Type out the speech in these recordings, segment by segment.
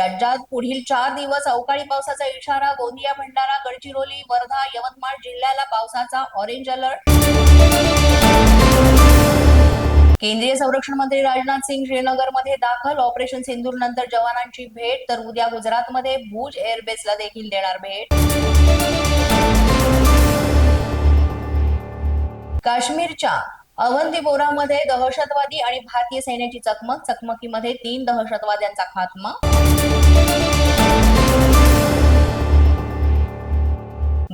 राज्यात पुढील चार दिवस अवकाळी पावसाचा इशारा गोंदिया भंडारा गडचिरोली वर्धा यवतमाळ जिल्ह्याला पावसाचा ऑरेंज अलर्ट केंद्रीय संरक्षण मंत्री राजनाथ सिंग श्रीनगरमध्ये दाखल. ऑपरेशन सिंदूर नंतर जवानांची भेट तर उद्या गुजरातमध्ये भुज एअरबेसला देखील देणार भेट. काश्मीरच्या अवंतीपोरामध्ये दहशतवादी आणि भारतीय सैन्याची चकमक चकमकीमध्ये तीन दहशतवाद्यांचा खात्मा.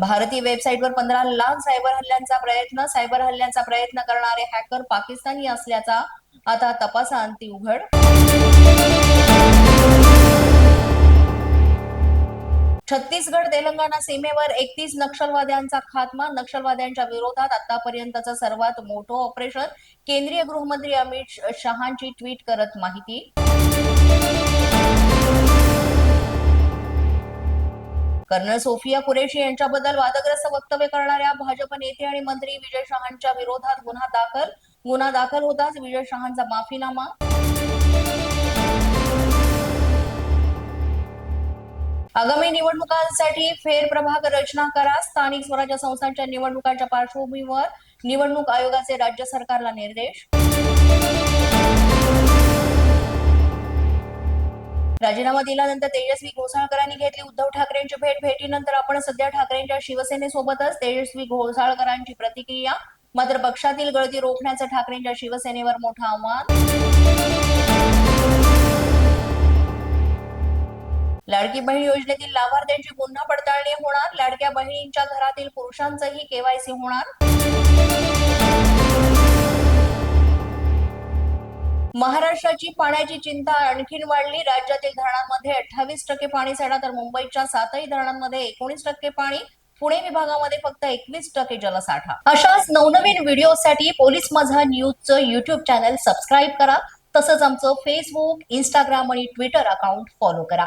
भारतीय वेबसाईटवर पंधरा लाख सायबर हल्ल्यांचा प्रयत्न सायबर हल्ल्यांचा प्रयत्न करणारे हॅकर पाकिस्तानी असल्याचा आता तपासांती उघड. छत्तीसगड तेलंगणा सीमेवर एकतीस नक्षलवाद्यांचा खात्मा. नक्षलवाद्यांच्या विरोधात आतापर्यंतचं सर्वात मोठं ऑपरेशन. केंद्रीय गृहमंत्री अमित शहांची ट्विट करत माहिती. कर्नल सोफिया कुरेशी यांच्याबद्दल वादग्रस्त वक्तव्य करणाऱ्या भाजप नेते आणि मंत्री विजय शहांच्या विरोधात गुन्हा दाखल. गुन्हा दाखल होताच विजय शहांचा माफीनामा. आगामी निवडणुकांसाठी फेरप्रभाग रचना करा. स्थानिक स्वराज्य संस्थांच्या निवडणुकांच्या पार्श्वभूमीवर निवडणूक आयोगाचे राज्य सरकारला निर्देश. राजीनामा दिल्यानंतर तेजस्वी घोसाळकरांनी घेतली उद्धव ठाकरेंची भेट. भेटीनंतर आपण सध्या ठाकरेंच्या शिवसेनेसोबतच तेजस्वी घोसाळकरांची प्रतिक्रिया. मात्र पक्षातील गळती रोखण्याचं ठाकरेंच्या शिवसेनेवर मोठं आव्हान. लाडकी बहीण योजनेतील लाभार्थ्यांची पुन्हा पडताळणी होणार. लाडक्या बहिणींच्या घरातील पुरुषांचंही केवायसी होणार. महाराष्ट्राची पाण्याची चिंता आणखीन वाढली. राज्यातील धरणांमध्ये अठ्ठावीस टक्के पाणी साठा तर मुंबईच्या सातही धरणांमध्ये एकोणीस टक्के पाणी पुणे विभागामध्ये फक्त एकवीस टक्के जलसाठा. अशाच नवनवीन व्हिडिओसाठी पोलीस माझा न्यूजचं युट्यूब चॅनल सबस्क्राईब करा. तसंच आमचं फेसबुक इंस्टाग्राम आणि ट्विटर अकाउंट फॉलो करा.